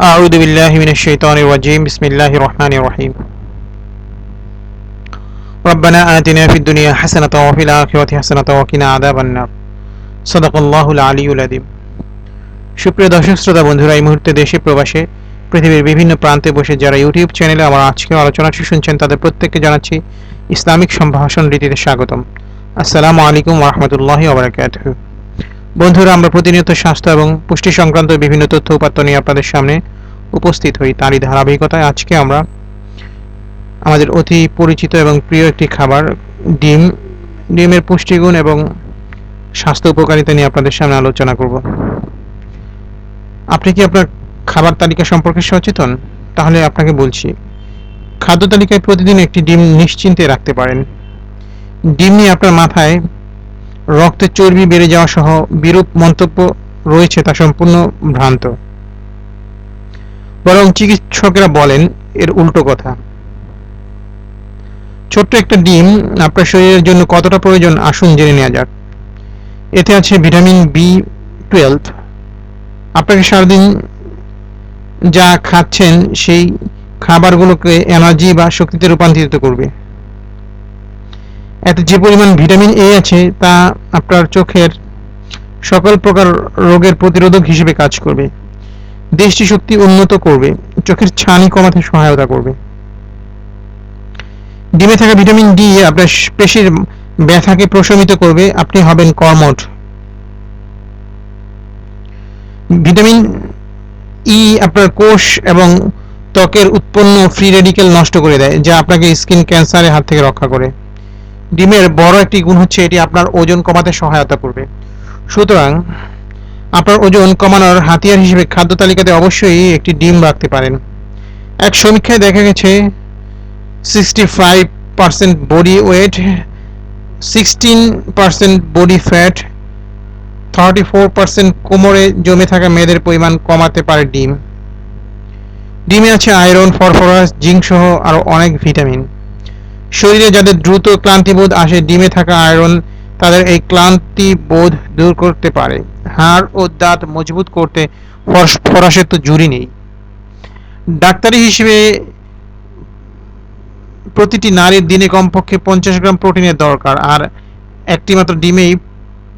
أعوذ بالله من الشيطان الرجيم بسم الله الرحمن الرحيم ربنا آتنا في الدنيا حسنة وفي الآخرة حسنة وقنا عذاب النار صدق الله العلي العظيم সুপ্রিয় দর্শক শ্রোতা বন্ধুরা এই মুহূর্তে দেশে প্রবাসে পৃথিবীর বিভিন্ন প্রান্তে বসে যারা ইউটিউব চ্যানেলে আমার আজকে আলোচনাটি শুনছেন তাদের প্রত্যেককে জানাচ্ছি ইসলামিক সম্ভাষণ রীতিতে স্বাগতম আসসালামু আলাইকুম রহমতুল্লাহ ওবরাকাতুহু বন্ধুরা, আমরা প্রতিনিয়ত স্বাস্থ্য এবং পুষ্টি সংক্রান্ত বিভিন্ন তথ্য উপাত্ত নিয়ে আপনাদের সামনে উপস্থিত হই তারই ধারাবাহিকতায়। আজকে আমরা আমাদের অতি পরিচিত এবং প্রিয় একটি খাবার, ডিম। ডিমের পুষ্টিগুণ এবং স্বাস্থ্য উপকারিতা নিয়ে আপনাদের সামনে আলোচনা করব। আপনি কি আপনার খাবার তালিকা সম্পর্কে সচেতন? তাহলে আপনাকে বলছি, খাদ্য তালিকায় প্রতিদিন একটি ডিম নিশ্চিন্তে রাখতে পারেন। ডিম নিয়ে আপনার মাথায় রক্তের চর্বি বেড়ে যাওয়া সহ বিরূপ মন্তব্য রয়েছে তা সম্পূর্ণ ভ্রান্ত। বরং চিকিৎসকেরা বলেন, এর উল্টো কথা। ছোট্ট একটা ডিম আপনার শরীরের জন্য কতটা প্রয়োজন আসুন জেনে নেওয়া যাক। এতে আছে ভিটামিন বি টুয়েলভ। আপনাকে সারাদিন যা খাচ্ছেন সেই খাবারগুলোকে এনার্জি বা শক্তিতে রূপান্তরিত করবে। এতে যে পরিমাণ ভিটামিন এ আছে, তা আপনার চোখের সকল প্রকার রোগের প্রতিরোধক হিসেবে কাজ করবে। দৃষ্টি শক্তি উন্নত করবে, চোখের ছানি কমাতে সহায়তা করবে। ডিমে থাকা ভিটামিন ডি আপনার পেশির ব্যথাকে প্রশমিত করবে, আপনি হবেন কর্মঠ। ভিটামিন ই আপনার কোষ এবং ত্বকের উৎপন্ন ফ্রি রেডিকেল নষ্ট করে দেয়, যা আপনাকে স্কিন ক্যান্সারের হাত থেকে রক্ষা করে। ডিমের বড় একটি গুণ হচ্ছে এটি আপনার ওজন কমাতে সহায়তা করবে। সুতরাং আপনার ওজন কমানোর হাতিয়ার হিসেবে খাদ্য তালিকাতে অবশ্যই একটি ডিম রাখতে পারেন। এক সমীক্ষায় দেখা গেছে sixty five percent body weight sixteen percent body fat thirty four percent কোমরে জমে থাকা মেয়েদের পরিমাণ কমাতে পারে ডিম। ডিমে আছে আয়রন ফরফরাস জিঙ্ক সহ আরও অনেক ভিটামিন। শরীরে যাদের দ্রুত ক্লান্তিবোধ আসে, ডিমে থাকা আয়রন তাদের এই ক্লান্তি বোধ দূর করতে পারে। হাড় ও দাঁত মজবুত করতে ফরাসের তো জুরি নেই। ডাক্তারি হিসেবে প্রতিটি নারীর দিনে কমপক্ষে পঞ্চাশ গ্রাম প্রোটিনের দরকার, আর একটি মাত্র ডিমেই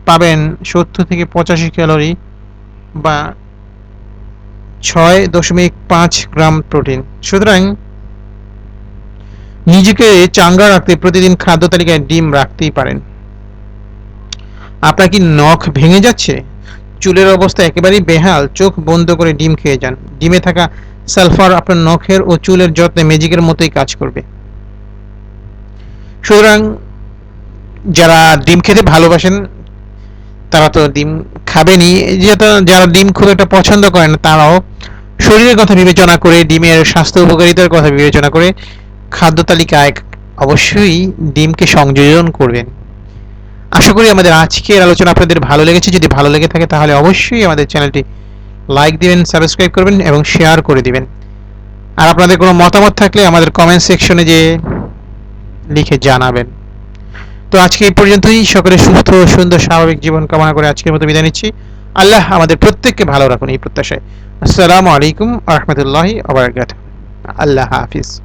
পাবেন সত্তর থেকে পঁচাশি ক্যালোরি বা ছয় দশমিক পাঁচ গ্রাম প্রোটিন। সুতরাং নিজেকে চাঙ্গা রাখতে প্রতিদিন খাদ্য তালিকায় ডিম রাখতেই পারেন। আপনার কি নখ ভেঙে যাচ্ছে? চুলের অবস্থা একেবারেই বেহাল, চোখ বন্ধ করে ডিম খেয়ে যান। ডিমে থাকা সালফার আপনার নখের ও চুলের যত্নে ম্যাজিকের মতোই কাজ করবে। সুতরাং যারা ডিম খেতে ভালোবাসেন, তারা তো ডিম খাবেনই। যেহেতু যারা ডিম খুব একটা পছন্দ করেন তারাও শরীরের কথা বিবেচনা করে, ডিমের স্বাস্থ্য উপকারিতার কথা বিবেচনা করে খাদ্য তালিকায় অবশ্যই ডিমকে সংযোজন করবেন। আশা করি আমাদের আজকের আলোচনা আপনাদের ভালো লেগেছে। যদি ভালো লেগে থাকে তাহলে অবশ্যই আমাদের চ্যানেলটি লাইক দিবেন, সাবস্ক্রাইব করবেন এবং শেয়ার করে দিবেন। আর আপনাদের কোনো মতামত থাকলে আমাদের কমেন্ট সেকশনে যে লিখে জানাবেন। তো আজকে এই পর্যন্তই। সকলে সুস্থ, সুন্দর, স্বাভাবিক জীবন কামনা করে আজকের মতো বিদায় নিচ্ছি। আল্লাহ আমাদের প্রত্যেককে ভালো রাখুন এই প্রত্যাশায়। আসসালামু আলাইকুম আহমতুল্লাহি আবরাকাত আল্লাহ হাফিজ।